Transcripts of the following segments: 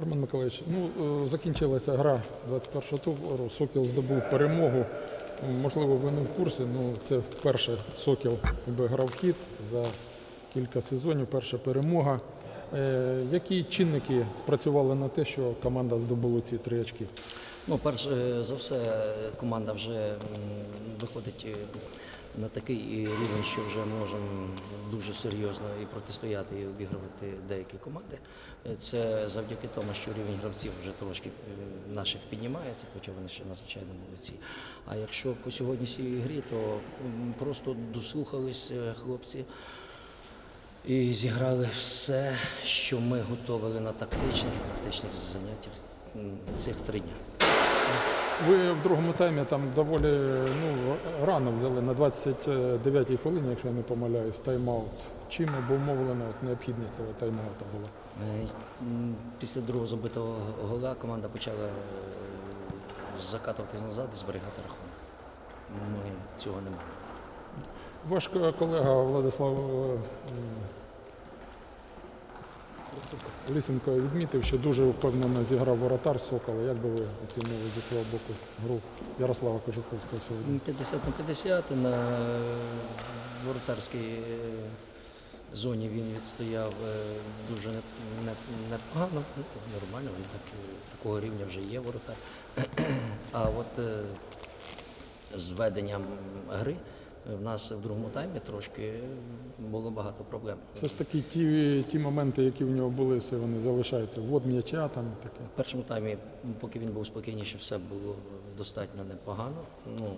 Роман Миколаївич, ну е, закінчилася гра 21 туру. Сокіл здобув перемогу. Можливо, ви не в курсі. Ну це вперше Сокіл обіграв хід за кілька сезонів. Перша перемога. Е, Які чинники спрацювали на те, що команда здобула ці три очки? Ну, перш е, за все, команда вже виходить на такий рівень, що вже можемо дуже серйозно і протистояти, і обігрувати деякі команди. Е, Це завдяки тому, що рівень гравців вже трошки е, наших піднімається, хоча вони ще надзвичайно молодці. А якщо по сьогоднішній грі, то просто дослухались е, хлопці. І зіграли все, що ми готували на тактичних і практичних заняттях цих три дні. Ви в другому таймі там доволі ну, рано взяли на 29-й хвилині, якщо я не помиляюсь, тайм-аут. Чим обумовлена необхідність того тайм-аута була? Е, Після другого забитого гола команда почала е, закатуватись назад і зберігати рахунок. Ми цього не могли. Ваш колега Владислав е, м, Лисенко відмітив, що дуже впевнено зіграв воротар Сокола. Як би ви оцінили зі свого боку гру Ярослава Кожуковського сьогодні? 50 на 50 на воротарській е, зоні він відстояв е, дуже не- не- непогано, ну, нормально, він так, е, такого рівня вже є воротар. А от е, з веденням гри в нас в другому таймі трошки було багато проблем. Все ж таки, ті, ті моменти, які в нього були, все вони залишаються. Ввод м'яча там таке. В першому таймі, поки він був спокійніше, все було достатньо непогано. Ну,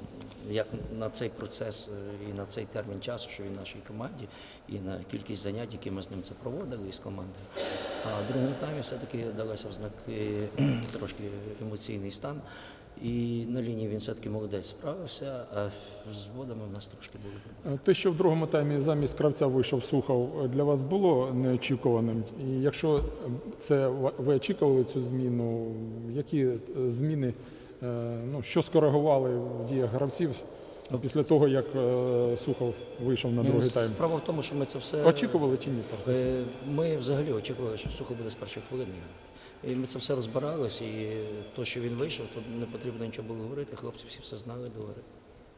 як на цей процес е, і на цей термін часу, що він в нашій команді, і на кількість занять, які ми з ним це проводили із командою. А в другому таймі все-таки далося в знаки трошки емоційний стан. І на лінії він все-таки молодець справився, а з водами в нас трошки були проблеми. Те, що в другому таймі замість кравця вийшов Сухов, для вас було неочікуваним. І якщо це ви очікували цю зміну, які е, зміни, е, ну, що скоригували в діях гравців після того, як е, Сухов вийшов на другий тайм? Справа в тому, що ми це все Очікували чи ні? Ми взагалі очікували, що сухо буде з перших хвилин. І ми це все розбиралися, і то, що він вийшов, то не потрібно нічого було говорити. Хлопці всі все знали гри.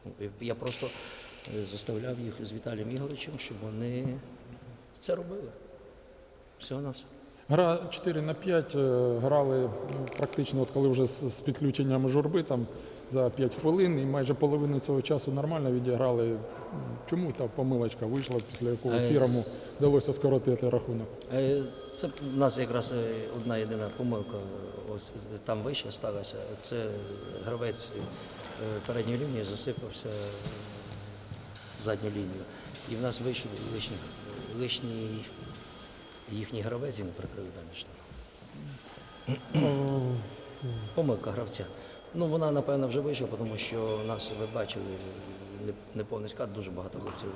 Ну, Я просто е, заставляв їх з Віталієм Ігоровичем, щоб вони це робили. Всього на все. Гра 4 на 5 е, грали ну, практично, от коли вже з підключенням журби там за 5 хвилин, і майже половину цього часу нормально відіграли. Чому та помилочка вийшла, після якого Е, сірому вдалося скоротити рахунок? Е, Це в нас якраз е, одна єдина помилка. Ось там вище сталася. Це гравець е, передньої лінії засипався в задню лінію. І в нас вийшов лишній, лишній їхній гравець і не прикрили далі штат. Помилка гравця. Ну, вона, напевно, вже вийшла, тому що нас, ви бачили, не- неповний склад, дуже багато хлопців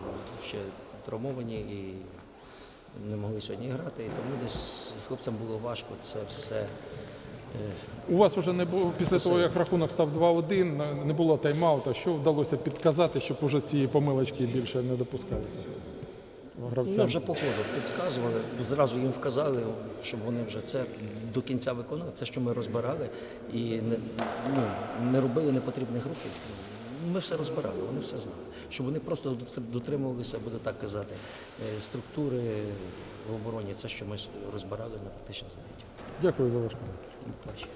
ще травмовані і не могли сьогодні грати. І тому десь хлопцям було важко це все. е, У вас вже не було після того, як рахунок став 2-1, не було тайм-аута. Що вдалося підказати, щоб уже ці помилочки більше не допускалися? Гравцям? вже по ходу підказували, зразу їм вказали, щоб вони вже це до кінця виконали. Це, що ми розбирали і не, ну, не робили непотрібних рухів. Ми все розбирали, вони все знали. Щоб вони просто дотримувалися, буду так казати, е, структури в обороні. Це, що ми розбирали на тактичних заняттях. Дякую за ваш коментар. Плачте.